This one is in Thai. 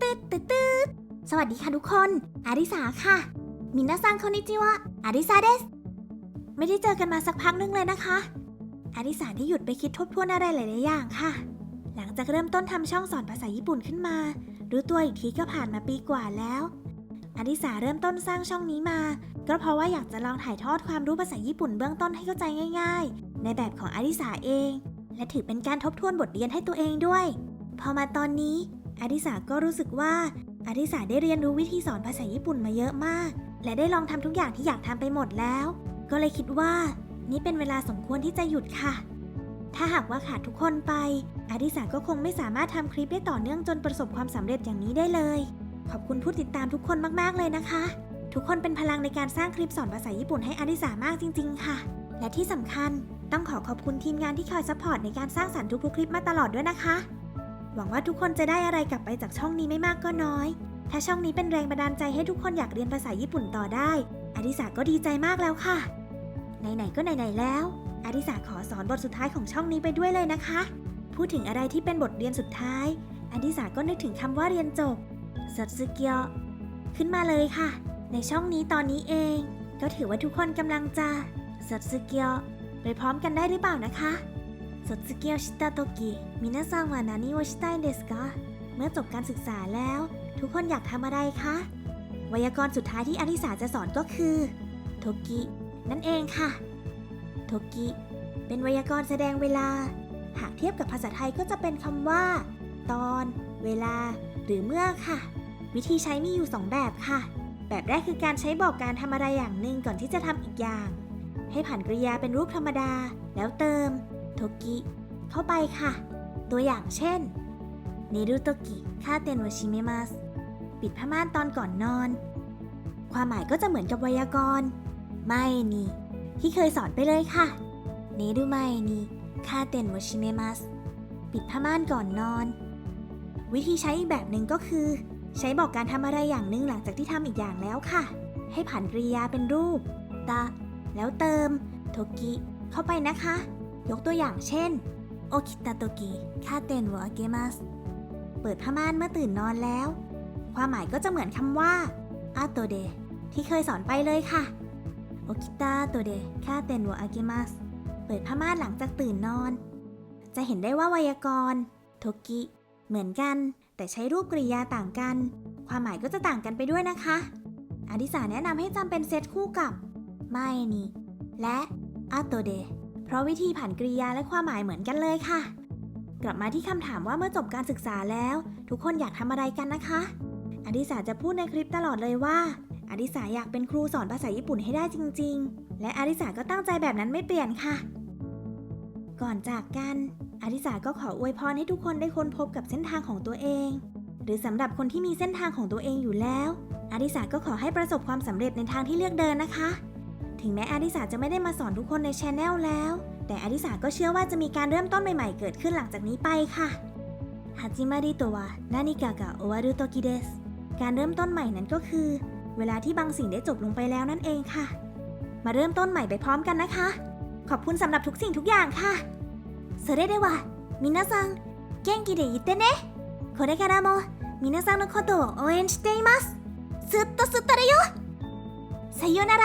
ตืดตืดตืดสวัสดีค่ะทุกคน อาริสาค่ะ มินาซังคอนิจิวะ อาริสาเดส ไม่ได้เจอกันมาสักพักนึงเลยนะคะ อาริสาได้หยุดไปคิดทบทวนอะไรหลายๆอย่างค่ะ หลังจากเริ่มต้นทำช่องสอนภาษาญี่ปุ่นขึ้นมา รู้ตัวอีกทีก็ผ่านมาปีกว่าแล้วอาริสาเริ่มต้นสร้างช่องนี้มา ก็เพราะว่าอยากจะลองถ่ายทอดความรู้ภาษาญี่ปุ่นเบื้องต้นให้เข้าใจง่าย ในแบบของอาริสาเอง และถือเป็นการทบทวนบทเรียนให้ตัวเองด้วย พอมาตอนนี้อาริสาก็รู้สึกว่าอาริสาได้เรียนรู้วิธีสอนภาษาญี่ปุ่นมาเยอะมาก และได้ลองทำทุกอย่างที่อยากทำไปหมดแล้ว ก็เลยคิดว่า นี่เป็นเวลาสมควรที่จะหยุดค่ะ ถ้าหากว่าขาดทุกคนไปอาริสาก็คงไม่สามารถทำคลิปได้ต่อเนื่องจนประสบความสำเร็จอย่างนี้ได้เลย ขอบคุณผู้ติดตามทุกคนมากๆเลยนะคะ ทุกคนเป็นพลังในการสร้างคลิปสอนภาษาญี่ปุ่นให้อาริสามากจริง ๆ ค่ะ และที่สำคัญ ต้องขอขอบคุณทีมงานที่คอยซัพพอร์ตในการสร้างสรรค์ทุกๆคลิปมาตลอดด้วยนะคะ หวังว่าทุกคนจะได้อะไรกลับไปจากช่องนี้ไม่มากก็น้อย ถ้าช่องนี้เป็นแรงบันดาลใจให้ทุกคนอยากเรียนภาษาญี่ปุ่นต่อได้อาริสาก็ดีใจมากแล้วค่ะ ไหนๆก็ไหนๆแล้วอาริสาขอสอนบทสุดท้ายของช่องนี้ไปด้วยเลยนะคะ พูดถึงอะไรที่เป็นบทเรียนสุดท้ายอาริสาก็นึกถึงคำว่าเรียนจบสัตสึเกียวขึ้นมาเลยค่ะ ในช่องนี้ตอนนี้เอง ก็ถือว่าทุกคนกำลังจะสัตสึเกียว ไปพร้อมกันได้หรือเปล่านะคะสดสเกียวชิตาโตกิมินาซัวานานิโชิตาเดสกเมื่อจบการศึกษาแล้ว ทุกคนอยากทำอะไรคะไวยากรณ์สุดท้ายที่อริสาจะสอนก็คือโทกินั่นเองค่ะโทกิเป็นไวยากรณ์แสดงเวลา หากเทียบกับภาษาไทยก็จะเป็นคำว่า ตอน เวลา หรือเมื่อค่ะ วิธีใช้มีอยู่ 2 แบบค่ะ แบบแรกคือการใช้บอกการทำอะไรอย่างหนึ่งก่อนที่จะทำอีกอย่าง ให้ผ่านกริยาเป็นรูปธรรมดา แล้วเติมโทกิเข้าไปค่ะ ตัวอย่างเช่นเนรุโตกิคาเตนวชิเมมัสปิดผ้าม่านตอนก่อนนอน ความหมายก็จะเหมือนกับไวยากรณ์ ไม่นี่ ที่เคยสอนไปเลยค่ะ เนรุไม่นี่คาเตนวชิเมมัสปิดผ้าม่านก่อนนอน วิธีใช้อีกแบบหนึ่งก็คือ ใช้บอกการทำอะไรอย่างหนึ่งหลังจากที่ทำอีกอย่างแล้วค่ะ ให้ผ่านกริยาเป็นรูปตะ แล้วเติมโทกิเข้าไปนะคะ ยกตัวอย่างเช่นโอคิตาโตกิคาเตนวอาเกมัสเปิดผ้าม่านเมื่อตื่นนอนแล้ว ความหมายก็จะเหมือนคำว่าอาโตเดที่เคยสอนไปเลยค่ะโอคิตาโตเดคาเตนวอาเกมัสเปิดผ้าม่านหลังจากตื่นนอน จะเห็นได้ว่าไวยากรณ์โทกิเหมือนกัน แต่ใช้รูปกริยาต่างกัน ความหมายก็จะต่างกันไปด้วยนะคะอดิสาแนะนำให้จำเป็นเซตคู่กับ ไม่นี่และอาโตเดเพราะวิธีผ่านกริยาและความหมายเหมือนกันเลยค่ะ กลับมาที่คำถามว่าเมื่อจบการศึกษาแล้ว ทุกคนอยากทำอะไรกันนะคะ อดิสาจะพูดในคลิปตลอดเลยว่า อดิสาอยากเป็นครูสอนภาษาญี่ปุ่นให้ได้จริง ๆ และอดิสาก็ตั้งใจแบบนั้นไม่เปลี่ยนค่ะ ก่อนจากกันอดิสาก็ขออวยพรให้ทุกคนได้ค้นพบกับเส้นทางของตัวเอง หรือสำหรับคนที่มีเส้นทางของตัวเองอยู่แล้วอดิสาก็ขอให้ประสบความสำเร็จในทางที่เลือกเดินนะคะ ถึงแม้อดิสาจะไม่ได้มาสอนทุกคนในช anel แล้ว แต่อดิสาก็เชื่อว่าจะมีการเริ่มต้นใหม่ๆ เกิดขึ้นหลังจากนี้ไปค่ะฮัจิมาริโตวะนานิกากะโอวารุโตกิเดสการเริ่มต้นใหม่นั้นก็คือ เวลาที่บางสิ่งได้จบลงไปแล้วนั่นเองค่ะ มาเริ่มต้นใหม่ไปพร้อมกันนะคะ ขอบคุณสำหรับทุกสิ่งทุกอย่างค่ะそれでは皆さん元気でいてねこれからも皆さんのことを応援していますずっとすったるよさよなら